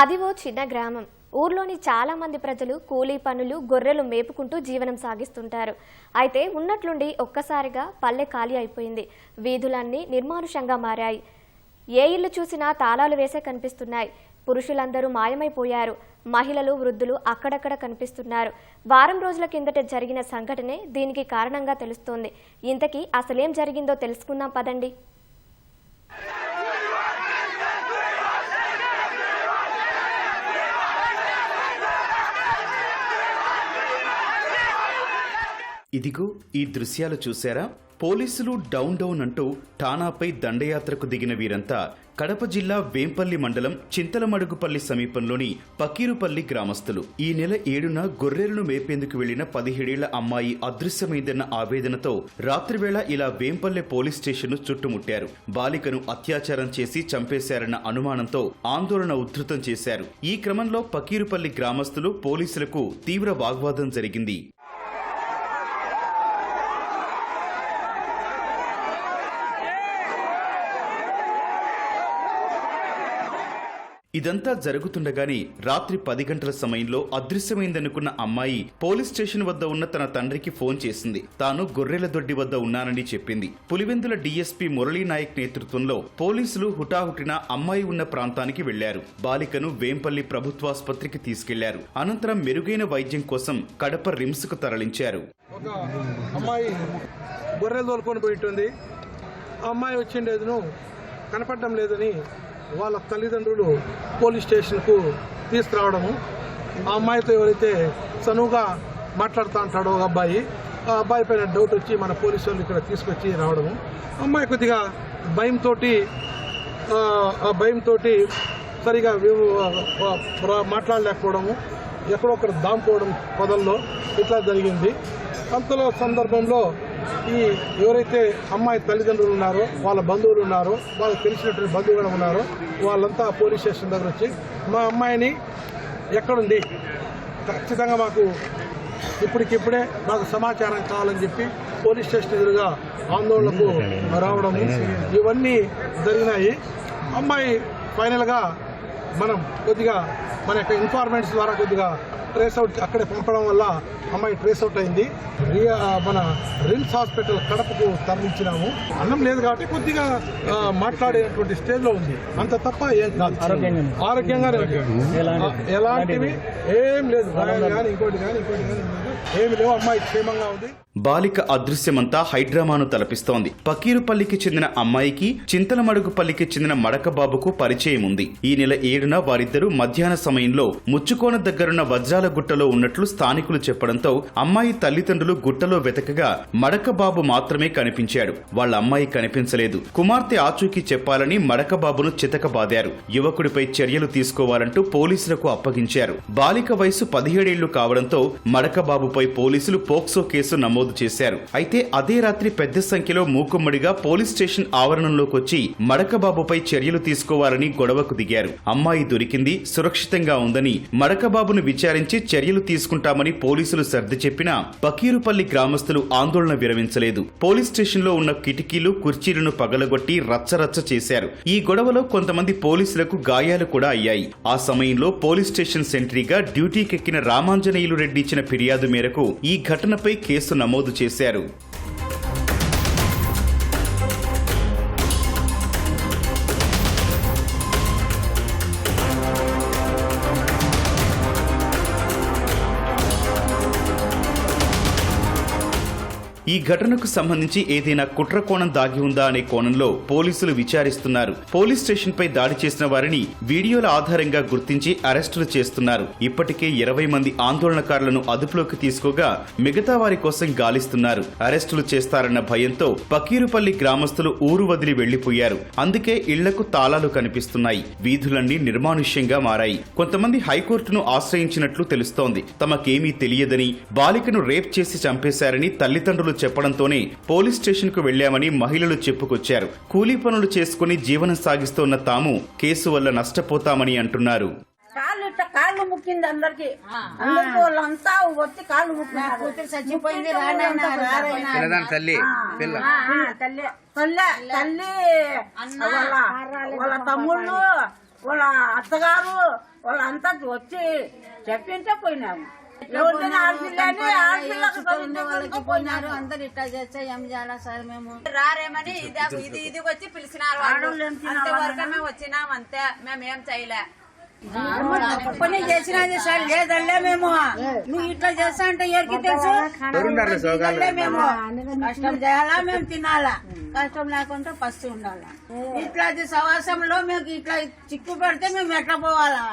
అది ఓ చిన్న గ్రామం. ఊర్లోని చాలా మంది ప్రజలు కూలీ పనులు గొర్రెలు మేపుకుంటూ జీవనం సాగిస్తుంటారు. అయితే ఉన్నట్లుండి ఒక్కసారిగా పల్లె ఖాళీ అయిపోయింది. వీధులన్నీ నిర్మానుషంగా మారాయి. ఏ ఇల్లు చూసినా తాళాలు వేసే కనిపిస్తున్నాయి. పురుషులందరూ మాయమైపోయారు. మహిళలు వృద్ధులు అక్కడక్కడ కనిపిస్తున్నారు. వారం రోజుల కిందట జరిగిన సంఘటనే దీనికి కారణంగా తెలుస్తోంది. ఇంతకీ అసలేం జరిగిందో తెలుసుకుందాం పదండి. ఇదిగో ఈ దృశ్యాలు చూశారా? పోలీసులు డౌన్ డౌన్ అంటూ ఠానాపై దండయాత్రకు దిగిన వీరంతా కడప జిల్లా వేంపల్లి మండలం చింతలమడుగుపల్లి సమీపంలోని పకీరుపల్లి గ్రామస్తులు. ఈ నెల ఏడున గొర్రెలను మేపేందుకు వెళ్ళిన పదిహేడేళ్ళ అమ్మాయి అదృశ్యమైందన్న ఆవేదనతో రాత్రివేళ ఇలా వేంపల్లె పోలీస్ స్టేషన్ను చుట్టుముట్టారు. బాలికను అత్యాచారం చేసి చంపేశారన్న అనుమానంతో ఆందోళన ఉధృతం చేశారు. ఈ క్రమంలో పకీరుపల్లి గ్రామస్తులు పోలీసులకు తీవ్ర వాగ్వాదం జరిగింది. ఇదంతా జరుగుతుండగానే రాత్రి పది గంటల సమయంలో అదృశ్యమైందనుకున్న అమ్మాయి పోలీస్ స్టేషన్ వద్ద ఉన్న తన తండ్రికి ఫోన్ చేసింది. తాను గొర్రెల దొడ్డి వద్ద ఉన్నానని చెప్పింది. పులివెందుల డీఎస్పీ మురళీ నాయక్ నేతృత్వంలో పోలీసులు హుటాహుటిన అమ్మాయి ఉన్న ప్రాంతానికి వెళ్ళారు. బాలికను వేంపల్లి ప్రభుత్వాసుపత్రికి తీసుకెళ్ళారు. అనంతరం మెరుగైన వైద్యం కోసం కడప రిమ్స్కు తరలించారు అమ్మాయి గొర్రెలు తోలుకొని పోయింటుంది అమ్మాయి వచ్చిండేదును కనపడడం లేదని వాళ్ళ తల్లిదండ్రులు పోలీస్ స్టేషన్కు తీసుకురావడము. ఆ అమ్మాయితో ఎవరైతే చనువుగా మాట్లాడుతూ ఉంటాడో ఒక అబ్బాయి ఆ అబ్బాయి పైన డౌట్ వచ్చి మన పోలీసు వాళ్ళు ఇక్కడ తీసుకొచ్చి రావడము. అమ్మాయి కొద్దిగా భయంతో ఆ భయంతో సరిగా మాట్లాడలేకపోవడము ఎక్కడో ఒకటి దాముకోవడం పొదల్లో ఇట్లా జరిగింది. అంతలో సందర్భంలో ఈ ఎవరైతే అమ్మాయి తల్లిదండ్రులు ఉన్నారో వాళ్ళ బంధువులు ఉన్నారో వాళ్ళకి తెలిసినటువంటి బంధువులు ఉన్నారో వాళ్ళంతా పోలీస్ స్టేషన్ దగ్గర వచ్చి మా అమ్మాయిని ఎక్కడుంది? ఖచ్చితంగా మాకు ఇప్పటికిప్పుడే మాకు సమాచారం కావాలని చెప్పి పోలీస్ స్టేషన్ ఎదురుగా ఆందోళనకు రావడం ఇవన్నీ జరిగినాయి. అమ్మాయి ఫైనల్గా మనం కొద్దిగా మన యొక్క ఇన్ఫార్మెంట్స్ ద్వారా కొద్దిగా ట్రేస్ అవుట్ అక్కడే పంపడం వల్ల అమ్మాయి ట్రేస్ అవుట్ అయింది. మన రిమ్స్ హాస్పిటల్ కడపకు తరలించినాము. అన్నం లేదు కాబట్టి కొద్దిగా మాట్లాడేటువంటి స్టేజ్లో ఉంది. అంత తప్ప ఏం కాదు. ఆరోగ్యంగానే ఎలాంటివి? ఏం లేదు. కానీ ఇంకోటి కానీ ఇంకోటి కానీ ఏమి లేవు అమ్మాయి క్షేమంగా ఉంది. బాలిక అదృశ్యమంతా హైడ్రామాను తలపిస్తోంది. పకీరుపల్లికి చెందిన అమ్మాయికి చింతలమడుగుపల్లికి చెందిన మడకబాబుకు పరిచయం ఉంది. ఈ నెల ఏడున వారిద్దరూ మధ్యాహ్న సమయంలో ముచ్చుకోన దగ్గరున్న వజ్రాల గుట్టలో ఉన్నట్లు స్థానికులు చెప్పడంతో అమ్మాయి తల్లిదండ్రులు గుట్టలో వెతకగా మడకబాబు మాత్రమే కనిపించాడు. వాళ్ళ అమ్మాయి కనిపించలేదు. కుమార్తె ఆచూకీ చెప్పాలని మడకబాబును చితకబాదారు. యువకుడిపై చర్యలు తీసుకోవాలంటూ పోలీసులకు అప్పగించారు. బాలిక వయసు పదిహేడేళ్ళు కావడంతో మడకబాబుపై పోలీసులు పోక్సో కేసు నమోదు చేశారు. అయితే అదే రాత్రి పెద్ద సంఖ్యలో మూకుమ్మడిగా పోలీస్ స్టేషన్ ఆవరణంలోకొచ్చి మడకబాబుపై చర్యలు తీసుకోవాలని గొడవకు దిగారు. అమ్మాయి దొరికింది సురక్షితంగా ఉందని మడకబాబును విచారించి చర్యలు తీసుకుంటామని పోలీసులు సర్ది చెప్పినా పకీరుపల్లి గ్రామస్తులు ఆందోళన విరమించలేదు. పోలీస్ స్టేషన్లో ఉన్న కిటికీలు కుర్చీలను పగలగొట్టి రచ్చరచ్చ చేశారు. ఈ గొడవలో కొంతమంది పోలీసులకు గాయాలు కూడా అయ్యాయి. ఆ సమయంలో పోలీస్ స్టేషన్ సెంట్రీగా డ్యూటీకెక్కిన రామాంజనేయులు రెడ్డి ఇచ్చిన ఫిర్యాదు మేరకు ఈ ఘటనపై కేసు నమోదు చేశారు. ఈ ఘటనకు సంబంధించి ఏదైనా కుట్ర కోణం దాగి ఉందా అనే కోణంలో పోలీసులు విచారిస్తున్నారు. పోలీస్ స్టేషన్ పై దాడి చేసిన వారిని వీడియోల ఆధారంగా గుర్తించి అరెస్టులు చేస్తున్నారు. ఇప్పటికే ఇరవై మంది ఆందోళనకారులను అదుపులోకి తీసుకోగా మిగతా వారి కోసం గాలిస్తున్నారు. అరెస్టులు చేస్తారన్న భయంతో పకీరుపల్లి గ్రామస్తులు ఊరు వదిలి వెళ్ళిపోయారు అందుకే ఇళ్ళకు తాళాలు కనిపిస్తున్నాయి. వీధులన్నీ నిర్మానుష్యంగా మారాయి. కొంతమంది హైకోర్టును ఆశ్రయించినట్లు తెలుస్తోంది. తమకేమీ తెలియదని బాలికను రేప్ చేసి చంపేశారని తల్లిదండ్రులు చెప్పడంతోనే పోలీస్ స్టేషన్కు వెళ్ళామని మహిళలు చెప్పుకొచ్చారు. కూలీ పనులు చేసుకుని జీవనం సాగిస్తోన్న తాము కేసు వల్ల నష్టపోతామని అంటున్నారు. కాళ్ళు ముక్కింది అందరికి. అందరికి వాళ్ళంతా వచ్చి కాళ్ళు ముక్కినారు. చచ్చిపోయింది పిల్ల. తల్లి తల్లి వాళ్ళ వాళ్ళ తమ్ముళ్ళు వాళ్ళ అత్తగారు వాళ్ళంతా వచ్చి చెప్పింటే పోయినాము. పోయినారు. అందరు ఇట్లా చేస్తే ఏం చేయాలా సార్ మేము? రారేమని ఇది ఇది ఇది వచ్చి పిలిచినారు అంతవరకు మేము వచ్చినాం అంతే మేము ఏం చేయలే. పని చేసినది సార్ లేదండే మేము. నువ్వు ఇట్లా చేస్తా అంటే ఎవరికి తెలుసు? మేము. కష్టం చేయాలా మేము తినాలా? కష్టం లేకుండా ఫస్ట్ ఉండాలా? ఇట్లా సవాసంలో మేము ఇట్లా చిక్కు పెడితే మేము ఎట్లా పోవాలా?